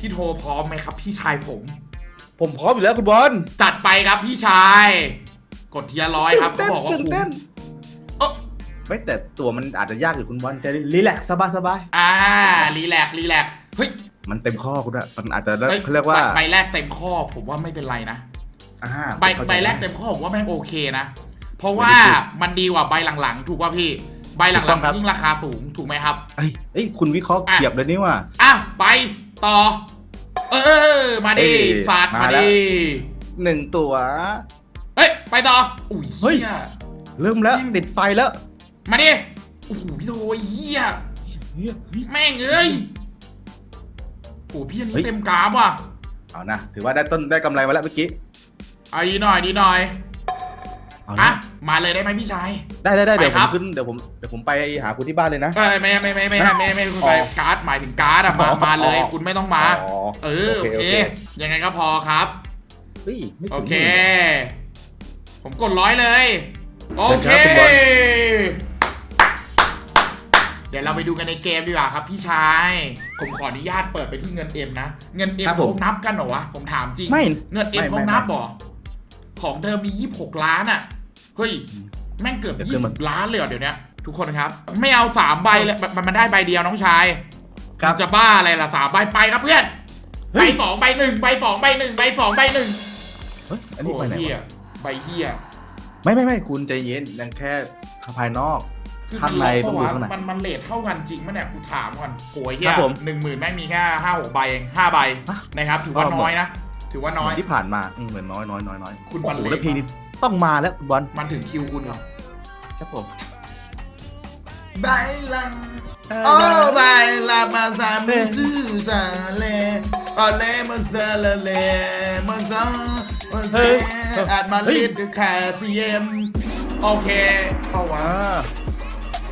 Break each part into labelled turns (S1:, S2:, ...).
S1: พี่โทพร้อมไหมครับ พี่ชายผม
S2: ผมพร้อมอยู่แล้วคุณบอล
S1: จัดไปครับพี่ชาย กดทีละร้อยครับเขาบอกว่า
S2: ตื่น
S1: คุ้
S2: เต้
S1: ม
S2: น
S1: เออ
S2: ไม่แต่ตัวมันอาจจะยากอยู่คุณบอลจะรีแลกซ์สบายสบาย
S1: อ่ารีแลกซ์รีแลกซ์เฮ้ย
S2: ๆมันเต็มข้อคุณอะมันอาจจะ
S1: อ้
S2: เขาเรียกว่า
S1: ใบใบแรกเต็มข้อผมว่าไม่เป็นไรนะ
S2: อ่า
S1: ใบ
S2: เข้าใจ
S1: ใบแรกเต็มข้อผมว่าแม่งโอเคนะ เพราะว่ามันดีกว่าใบหลังๆ ถูกป่ะพี่ ใบหลังๆมันยิ่งราคาสูงถูกไหมครับ
S2: เอ้ยเอ้ยคุณวิเคราะห์
S1: อะ
S2: เฉียบเลยนี่ว่า
S1: อะไป ต่อ เออ มาดิ
S2: เอ้ย
S1: ฟาด
S2: มา
S1: มา
S2: แล้ว
S1: ดิ
S2: หนึ่งตัว
S1: เฮ้ย ไปต่อ อุ้ย
S2: เฮ้ย
S1: เหี้ย
S2: เริ่มแล้ว
S1: ยิ่ง
S2: ติดไฟแล้ว
S1: มาดิ โอ้โหพี่โทเฮีย
S2: เฮ้ยเฮ้ย
S1: แม่งเอ้ยโอ้โหพี่อัน
S2: เฮ้
S1: นี้
S2: ย
S1: เต็มกราฟว่ะ
S2: เอานะ ถือว่าได้ต้นได้กำไรมาแล้วเมื่อกี้
S1: เอาดีหน่อยดีหน่อย
S2: เอา
S1: อะ
S2: นะ
S1: มาเลยได้ไหมพี่ชาย
S2: ได้ได้ได้เดี๋ยว
S1: ไป
S2: ผ
S1: ครั
S2: ม
S1: บ
S2: ขึ้นเดี๋ยวผมเดี๋ยวผมไปหาคุณที่บ้านเลยนะ
S1: เอ้ยไม่ไม่ไม่ไม่ไม่ไม่ไม่คุณไป
S2: อ๋อ
S1: การ์ดหมายถึงการ์ดอะมา
S2: อ๋อ
S1: มาเลย
S2: อ๋อ
S1: คุณไม่ต้องมา
S2: อ๋อ
S1: เออโอเคยังไงก็พอครับ
S2: เฮ้ยไม่ถึง
S1: โอเค
S2: หมื่น
S1: ผมกดร้อยเลย โอเค
S2: เชิญครับคุณบอล
S1: เดี๋ยวเราไปดูกันในเกมดีกว่าครับ พี่ชาย ผมขออนุญาตเปิดไปที่เงินเอ็มนะ เงินเอ็ม
S2: ครับผม
S1: เขานับกันเหรอวะ ผมถามจริง
S2: ไม่
S1: เงินเอ็ม
S2: ไม่
S1: เขา
S2: ไม่
S1: นับ
S2: ไม่
S1: เหรอของเธอมี 26 ล้านอะ เฮ้ย แม่งเกือบ
S2: เดี๋ยวขึ้นมา
S1: 20ล้านเลยเหรอเดี๋ยวนี้ทุกคนครับ ไม่เอาสามใบเลยมันมันได้ใบเดียวน้องชาย
S2: ครับ
S1: จะบ้าอะไรล่ะสามใบไปครับเพื่อน
S2: เฮ้
S1: ใบ
S2: ย
S1: สองใบหนึ่งใบสองใบหนึ่งใบสองใบหนึ่ง
S2: เฮ้ยอันนี้
S1: โอ้
S2: ไปไหน
S1: เฮียวะใบเฮีย
S2: ไม่ไม่ไม่คุณใจเย็นยังแค่ภายนอก
S1: คือ
S2: ข้างในต้องดู
S1: มัน
S2: ข้างใน
S1: มันมันเลทเท่ากันจริงมั้ยเนี่ยกูถามก่อนโอ้ยเฮี
S2: ครั
S1: ย
S2: บผม
S1: หนึ่งหมื่นแม่งมีแค่ห้าหกใบเองห้าใบ
S2: ฮะ
S1: นะครับ ถือว่า
S2: ก็หมด
S1: น้อยนะ ถือว่าน้อย
S2: เหมืที่ผ่านมาอืมเหมือนน้อยน้อยน้อยน้อย
S1: คุณ
S2: โอ้
S1: บอล
S2: โห
S1: เล่
S2: แล้วเพลงนี้ ต้องมาแล้วคุณบอล
S1: มันถึงคิวคุณเหรอ
S2: ครับผม
S1: ใบลังโอ้ใบลามาซามิซูซาเลโอเลมาซาลาเลมาซามาเซอาดมาลิดคาซีเอ็มโอเคเข้าว่า
S2: อ่า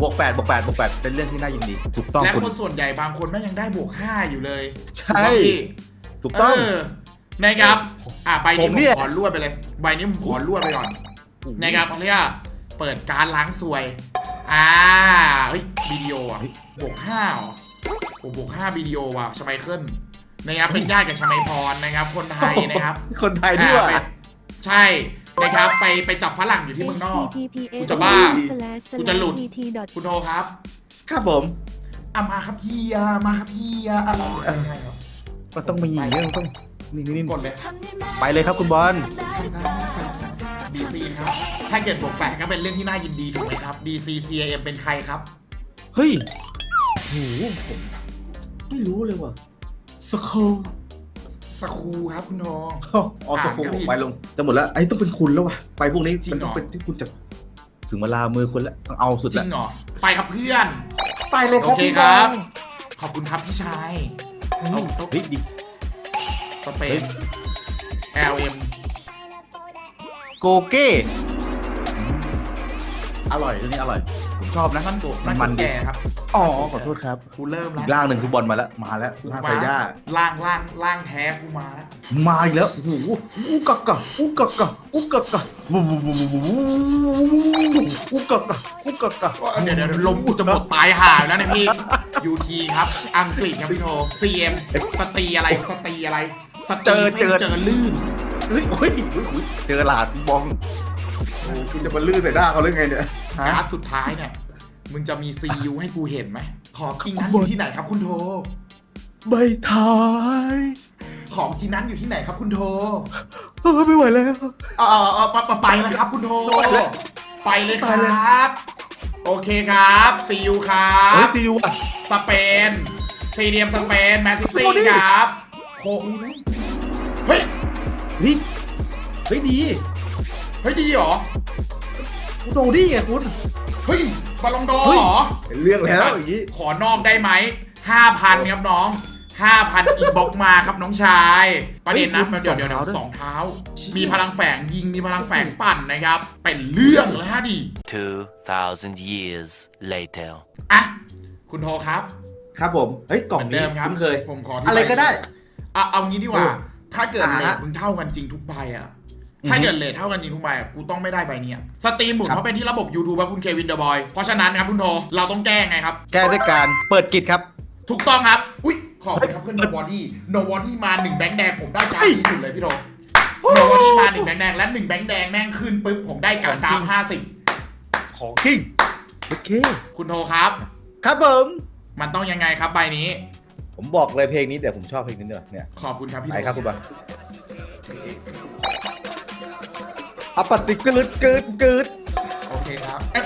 S2: บวกแปดบวกแปดบวกแปดเป็นเรื่องที่น่ายินดี ถูกต้อง
S1: และ
S2: คุณ
S1: คนส่วนใหญ่บางคนแม่งยังได้บวกห้าอยู่เลย
S2: ใช่
S1: ถูกปะพี่
S2: ถูกต้อง
S1: เออนะครับอะใบนี้
S2: ผม
S1: ผม
S2: เนี่ย
S1: ขอลวดไปเลย ใบนี้ผมขอลวดไปก่อนนะครับเขาเรียกว่าเปิดการล้างสวย อ่าเฮ้ยวิดีโออะบวกห้าเหรอโอ้บวกห้าวิดีโอว่ะชไมเคิลนะครับเป็นญาติกับชไมพรนะครับ คนไทยนะครับ
S2: คนไทยด้วย
S1: อ่าไปใช่นะครับไปไปจับฝรั่งอยู่ที่เมืองนอก กูจะบ้ากูจะหลุด คุณโทครับ
S2: ครับผม
S1: อะมาครับพี่อะมาครับพี่อะอะไรใช่ครับ
S2: มันต้องมีเรื่องต้อง นี่นี่นี่
S1: กดเลย
S2: ไปเลยครับคุณบอล
S1: DC ครับถ้าเกิดบวกแปดก็เป็นเรื่องที่น่ายินดีถูกไหมครับ DC CAM เป็นใครครับ
S2: เฮ้ยโหผมไม่รู้เลยว่ะสโค
S1: สครูครับคุณโท
S2: อ๋อสโค
S1: อ่านก็ผิด
S2: ไปลงจะหมดแล้วไอ้ต้องเป็นคุณแล้วว่ะไปพวกนี้
S1: จริง
S2: มัน
S1: เหร
S2: ต้
S1: อ
S2: องเป็นที่คุณจะถึงเวลามือคุณแล้วต้องเอาสุด
S1: จริ
S2: แล้ว
S1: งเหรอ ไปครับเพื่อน
S2: ไปเลย
S1: โอเคครับขอบคุณครับพี่ชาย
S2: เฮ้
S1: เอา
S2: ย
S1: เอา
S2: เฮ้ยดี
S1: สเป
S2: เฮ้
S1: น
S2: ย
S1: LM
S2: โกเก้อร่อยตัวนี้อร่อยผมชอบนะ
S1: นั่นโกนั่น
S2: มั
S1: โก
S2: นดี
S1: แก่ครับ
S2: อ๋อขอโทษครับ
S1: กูเริ่ม
S2: อี
S1: แล้ว
S2: กล่างหนึ่งคือบอลมาแล้วมาแล้วล่างไซย่า
S1: ล่างล่างล่างแท้กูมาแล้ว
S2: มาอีกแล้วโอ้โหอุกกะกะอุกกะกะอุกกะกะวูวูวูวูวูอุกกะกะอุกกะกะ
S1: เดี๋ยวเดี๋ยวเดี๋ยวลมกูจะหมดตายห่าอยู่แล้วเนี่ยพี่ UT ครับ อังกฤษครับพี่โท CM สตรีอะไรสตรีอะไร สตรีเจอ เจอลื่น
S2: เฮ้ยเฮ้ยเฮ้ยเจอหลาดบองโอ้คุณจะมาลื่นใส่หน้าเขาหรือไงเนี่ยฮะ
S1: การ์ดสุดท้ายเนี่ย มึงจะมี CU ให้กูเห็นไหม ของจริงนั้นอยู่ที่ไหนครับคุณโท
S2: ใบท้าย
S1: ของจริงนั้นอยู่ที่ไหนครับคุณโท
S2: เออไม่ไหวแล้ว
S1: เออเออเออไปไปไปแล้วครับคุณโท
S2: ไปเลย
S1: ไปเลยค
S2: ไปเลย
S1: รับ โอเคครับ CU ครั
S2: เฮ้ย
S1: บ
S2: จิวอะ
S1: สเปน ซีเรียมสเปน แมนซิตี้
S2: โอ้ดิ
S1: ครับ โคเฮ้ย
S2: เฮ้ยเฮ้ยดี
S1: เฮ้ยดีเหรอ
S2: โดดี้ไงคุณ
S1: เฮ้ยบอลลงดอร์
S2: เฮ้ย
S1: เหรอ
S2: เป็นเรื่องแล้วอย่างนี้
S1: ขอนอกได้ไหมห้าพันครับน้องห้าพันอีบ็อกมาครับน้องชาย ประเด็นนะ
S2: เฮ้ย
S1: เดี๋ยวเดี๋ยว
S2: สอง
S1: เดี๋ยว
S2: เท้าด้วย
S1: สองเท้า
S2: เชี่ย
S1: มีพลังแฝงยิงมีพลังแฝงปั่นนะครับ เป็นเรื่องแล้วฮะดิ
S3: 2,000 years later.
S1: อะ คุณโทครับ
S2: ครับผม เฮ้ยกล่อง
S1: เหมือน
S2: นี้
S1: เดิมครับ
S2: คุ้นเคย
S1: ผมขอที่
S2: อะไรก็ได้
S1: อะเอางี้ดีกว่า
S2: เออ
S1: ถ้าเกิด
S2: อ่า
S1: เล
S2: ฮะ
S1: ทมึงเท่ากันจริงทุกใบอะ
S2: อือฮึ
S1: ถ้าเกิดเลทเท่ากันจริงทุกใบอะกูต้องไม่ได้ใบเนี้ยสตรีมหมุน
S2: ครับ
S1: เพราะเป็นที่ระบบ YouTube ครับคุณเควินเดอะบอย เพราะฉะนั้นครับคุณโทเราต้องแก้ไงครับ
S2: แก้ด้วยการเปิดกิจครับ
S1: ถูกต้องครับ อุ้ยขอบคุณครับเพื่อนโนบอดี้โนบอดี้มาหนึ่งแบงค์แดงผมได้การดที่สุดเลยพี่โรโนบอดี้มาหนึ่งแบงค์แดงและหนึ่งแบงค์แดงแม่งขึ้นปุ๊บผมได้การดดาวห้าสิบ
S2: ของจริงโอเค
S1: คุณโทครับ
S2: ครับผม
S1: มันต้องยังไงครับใบนี้
S2: ผมบอกเลยเพลงนี้แต่ผมชอบเพลงนี้ด้วยเนี่ย
S1: ขอบคุณครับพี่
S2: ไป
S1: โท
S2: ครับคุณบอลอปติกึดกึดกึด
S1: โอเคครับเอ๊ะ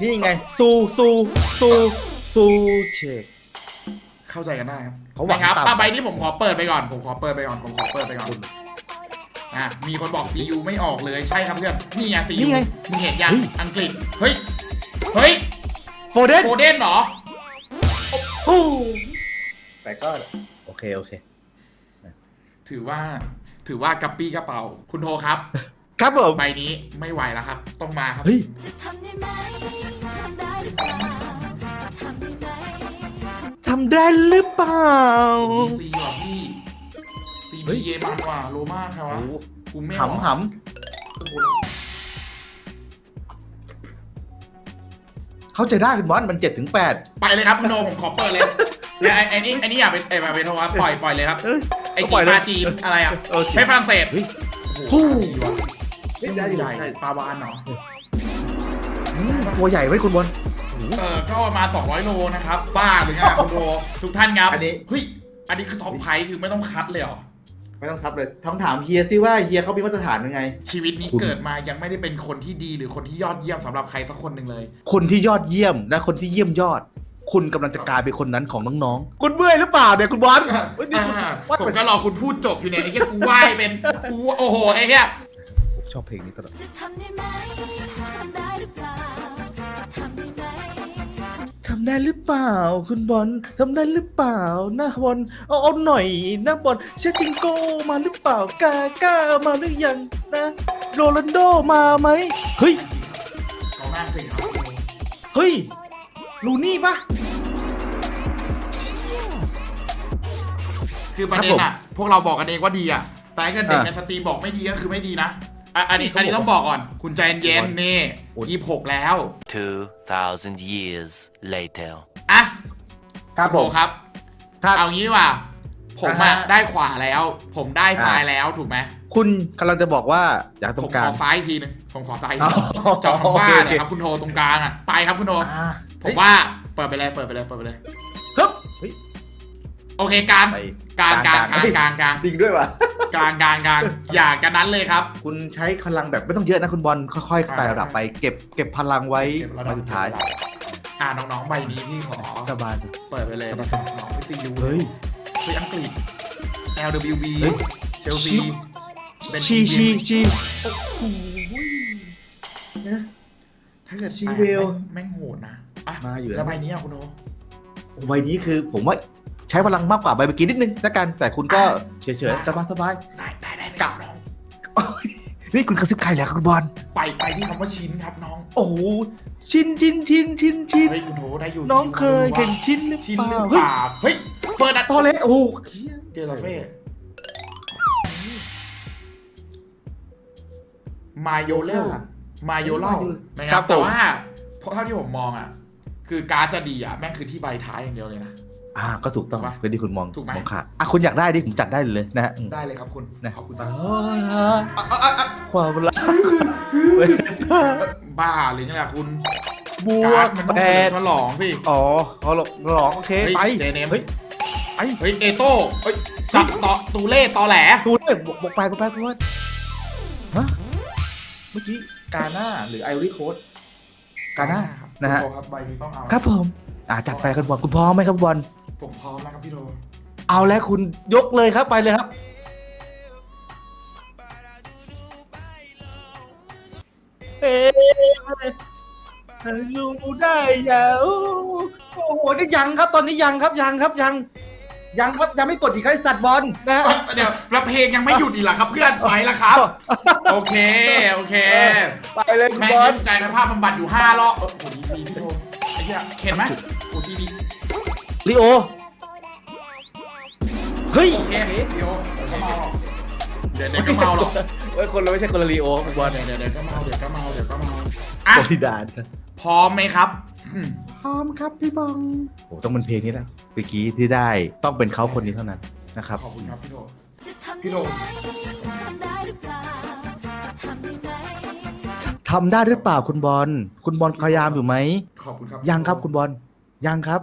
S2: นี่ไงซูซูซูซูเช็ค
S1: เข้าใจกันได้ครับ
S2: เขาหวัง
S1: นะครับ
S2: ต่ำ
S1: อะใบนี้ผมขอเปิดไปก่อน ผมขอเปิดไปก่อน ผมขอเปิดไปก่อนอะมีคนบอก CU ไม่ออกเลย ใช่ครับเพื่อน นี่ไง CU
S2: นี่ไง
S1: มึงเห็นยัง
S2: เฮ้ย
S1: อังกฤษ เฮ้ย เฮ้ย
S2: โฟเดน
S1: โฟเดนเหรอ
S2: แต่ก็โอเคโอเค
S1: ถือว่า ถือว่ากระปี้กระเป๋า คุณโทครับ
S2: ครับผม
S1: ใบนี้ไม่ไหวแล้วครับ ต้องมาครับ
S2: เฮ้ย
S4: จะทำได้ไหมทำได้หรือเปล่าจะทำได้ไหม
S2: ทำได้หรือเปล่า
S1: ซีว่ะพี่ซี
S2: เฮ้
S1: บี
S2: ย
S1: เยมันว่ะโรม่าใครวะ
S2: โอ้โห
S1: กูไม่
S2: หำห
S1: โอ้โหำ
S2: เข้าใจได้คุณบอลมันเจ็ดถึงแปด
S1: ไปเลยครับคุณโทผมขอเปิดเลยแล้วไอ้ไอ้นี่ไอ้นี่อย่าไปไอ้มาเป็นโทครับปล่อยปล่อยเลยครับไอ้
S2: ป
S1: จี
S2: ล่อย
S1: น
S2: เลย
S1: ปลาจีนอะไรอะ
S2: โอเค
S1: ไม่ฝรั่งเศส
S2: เฮ้ย
S1: โอ้โห
S2: เฮ้ย
S1: ใหญ่
S2: ได้อยู่
S1: ใหญ่
S2: ได้
S1: ปลาวานเหรอ
S2: อืมตัวใหญ่ไว้ยคุณบอล
S1: เออก็ประมาณ200โลนะครับ บ้าหรือไงคุณโททุกท่านครับ
S2: อันนี้
S1: เฮ้ยอันนี้คือท็อปไพรส์คือไม่ต้องคัดเลยเหรอ
S2: ไม่ต้องทับเลยต้องถามเฮียซิว่าเฮียเขามีมาตรฐานยังไง
S1: ชีวิตนี้
S2: คุณ
S1: เกิดมายังไม่ได้เป็นคนที่ดีหรือคนที่ยอดเยี่ยมสำหรับใครสักคนหนึ่งเลย
S2: คนที่ยอดเยี่ยมและคนที่เยี่ยมยอด คุณกำลังจะกลายเป็นคนนั้นของน้องๆคุณเมื่อยหรือเปล่าเนี่ยคุณบอลเฮ้ยนี่คุณ
S1: อ่า
S2: วัด
S1: ผม
S2: เป็น
S1: ก็รอคุณพูดจบอยู่เนี่ยไอ้เหี้ยกูไหว้เป็นกูโอ้โหไอ้เหี้ย
S2: ชอบเพลงนี้ตลอด
S4: จะทำได้ไหม
S2: ได้หรือเปล่า คุณบอลทำได้หรือเปล่าหน้าบอลเอาเอาหน่อยหน้าบอลเชฟจิงโกมาหรือเปล่ากาก้ามาหรือยังนะโรนัลโดมาไหมเฮ้ย
S1: กองหน้าสิครับ
S2: เฮ้ยลูนี่ปะ
S1: คือประเด็น
S2: ครับผม
S1: อะพวกเราบอกกันเองว่าดีอะแต่ถ้าเกิดเด็ก
S2: อะ
S1: ในสตรีมบอกไม่ดีก็คือไม่ดีนะอะอันนี้
S2: เขาบอก
S1: อันนี้ต้องบอกก่อน คุณใจเย็นๆนี่
S2: โอ้ย
S1: ยี่สิบหกแล้ว
S3: 2,000 years later.
S1: อะ
S2: ครับ
S1: ณโบครับ
S2: ครับ
S1: เอางี้ดีกว่า ผม
S2: อ่า
S1: อะ
S2: ฮะ
S1: ได้ขวาแล้ว ผมได้ซ้าย
S2: อะ
S1: แล้วถูกไหม
S2: คุณกำลังจะบอกว่าอยากต
S1: ผ
S2: ร
S1: ม
S2: งกลา
S1: ข
S2: ง
S1: อซ้ายอีกทีหนึงผมขอซ้ายอีก
S2: อ๋อ
S1: ทีจอคำว่า
S2: โอเคโอ
S1: เนี่
S2: เค
S1: ยครับคุณโทตรงกลางอะไปครับคุณโท
S2: อ่า
S1: ผมว่าเปิดไปเลยเปิดไปเลยเปิดไปเลย
S2: ฮึบเฮ้ย
S1: โอเคกลาง
S2: ไป
S1: กลางกลางกลาง
S2: เฮ้ย
S1: กลางกลาง
S2: จริงด้วยวะ
S1: กลางกลางกลางอย่ากันนั้นเลยครับ
S2: คุณใช้พลังแบบไม่ต้องเยอะนะคุณบอลค่อยๆไต่ระดับไปเก็บเก็บพลังไว้
S1: เก็บระดั
S2: มา
S1: บ
S2: สุดท้าย
S1: อ่าน้องๆใบนี้พี่ขอ
S2: สบายส
S1: เปิดไปเลย
S2: สบาย
S1: น้องไปซียู
S2: เฮ้ย
S1: คืออังกฤษ LWB
S2: เฮ้ย
S1: เชลซี
S2: ชิ
S1: เป็น
S2: ชีชีชี
S1: ถ้าเกิด
S2: ชี
S1: แปล
S2: เวล
S1: แม่งแม่งโหดนะอะ
S2: มาอยู่
S1: แล้วใบนี้อะคุณโอ
S2: โอ้ใบนี้คือผมว่า ใช้พลังมากกว่าใบเมื่อกี้นิดนึงแล้วกัน แต่คุณก็เฉยๆ สบายสบาย
S1: ได้ได้ได้
S2: กะ
S1: น้อง
S2: ๆ นี่คุณกระซิบใครแล้วคุณบอล
S1: ไปไปที่คำว่าชิ้นครับน้อง
S2: โอ้โหชินชินชินชินชิน
S1: เฮ้ยคุณโถได้อยู่
S2: น้องเคย
S1: ว่า
S2: เห็นชินหรือ
S1: ชิ้น
S2: เป
S1: หรือ
S2: ล่า
S1: เป
S2: เฮ้ย
S1: ล่าเฮ้ยเฟิร์นัท
S2: ตอเลสโอ้โห
S1: เจลาเฟ่มาโยเลลมาโยเล่านะค
S2: ครั
S1: รั
S2: บบผม
S1: แต่ว่าเพราะเท่าที่ผมมองอะ คือการ์ดจะดีอะ แม่งคือที่ใบท้ายอย่างเดียวเลยนะ
S2: อ่าก็ถูกต้อง
S1: ถูกปะ
S2: ก็ที่คุณมอง
S1: ถูกไหม
S2: มองขาดอะคุณอยากได้ดิผมจัดได้เลยนะฮะอืม
S1: ได้เลยครับคุณ
S2: นะ
S1: ขอบคุณ
S2: อ๋
S1: ค
S2: อ
S1: รับ
S2: ความรัก
S1: บ้าหรือไงล่ะคุณ
S2: บว
S1: การ์
S2: ก
S1: ดมันต้อง
S2: แป
S1: เฉลิ
S2: ด
S1: มฉลองสิ
S2: อ๋อเขาหลอกหลอกโอเค
S1: เฮ้ย
S2: ไป
S1: เดเนม
S2: เฮ้ยไอ้
S1: เฮ้ยเอโต้เฮ้ยตัดต่อตูเล่ตอแหล
S2: ตูเลยบอกบอกไปบอกไปบอกว่าฮะเมื่อกี้กาหน้าหรือไอริโคดกาหน้านะฮะ
S1: คุณโทครับใบนี้ต้องเอา
S2: ครับผม อ่าจัดไปคุณบอลคุณพร้อมไหมครับคุณบอล
S1: ผมพร้อมแล้วครับพี่โท
S2: เอาแล้วคุณยกเลยครับไปเลยครับ เอ๊ะรู้ได้ยังโอ้โหนี่ยังครับ ตอนนี้ยังครับยังครับยัง ยังครับยังไม่กดอีกครับไอ้สัตว์บอลนะฮะ
S1: เดี๋ยวแล้วเพลงยังไม่หยุดอีกเหรอครับเพื่อนไปแล้วครับ โอเคโอเค
S2: ไปเลยคุณ
S1: แม่ง
S2: บอล
S1: เล่นกายภาพบำบัดอยู่ห้ารอบโอ้โหดีซีพี่โทไอ้เหี้ยเข็นไหมโอ้ทีดี
S2: ลีโอ เฮ้ย
S1: โอเคเดี๋ยวเดี๋ยวก็เมาหรอกเดี๋ยวเดี๋ยวก็เมาหรอก
S2: เฮ้ย คนเราไม่ใช่คนละลีโอคุณบอล
S1: เดี๋ยวเดี๋ยวเดี๋ยวก็เมาเดี๋ยวก็เมาเดี๋ยวก็เมาอะ
S2: บริดาน
S1: พร้อมไหมครับอืมพร้อมครับพี่บอง
S2: โอ้ต้องเป็นเพลงนี้แหละเมื่อกี้ที่ได้ต้องเป็นเขาคนนี้เท่านั้นนะครับ
S1: ขอบคุณครับพี่โด
S4: จะทำ
S1: พี่
S4: ได้
S1: โด
S4: ไหมทำได้หรือเปล่าจะทำได้ไหม
S2: ทำได้หรือเปล่าคุณบอล คุณบอลพยายามอยู่ไหม
S1: ขอบคุณครับ
S2: ยังครับคุณบอล ยังครับ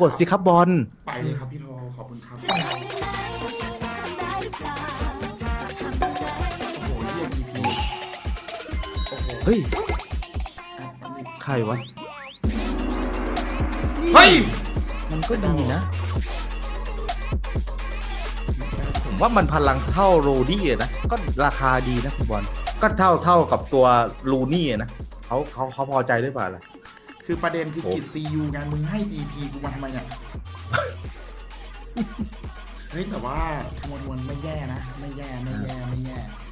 S2: กดสิครับบอล
S1: ไปเลยครับพี่โดขอบคุณครับ
S4: จะทำได้ไหมทำได้หรือเปล่าจะทำได้ไหม
S1: โอ้โหเยี่ยม EP โอ้โห
S2: เฮ้ย
S1: อะนี่
S2: ใครวะ
S1: เฮ้ย
S2: มันก็ดีนะ ผมว่ามันพลังเท่าโรดี้อะนะ ก็ราคาดีนะคุณบอล ก็เท่าเท่ากับตัวลูนี่อะนะเขาเขาเขาพอใจหรือเปล่าล่ะ
S1: คือประเด็นคือ
S2: โอ้
S1: กิจซียูไงมึงให้ EP กูมาทำไมเนี่ย เฮ้ยแต่ว่าทวนวนไม่แย่นะ ไม่แย่ไม่แย่ไม่แย่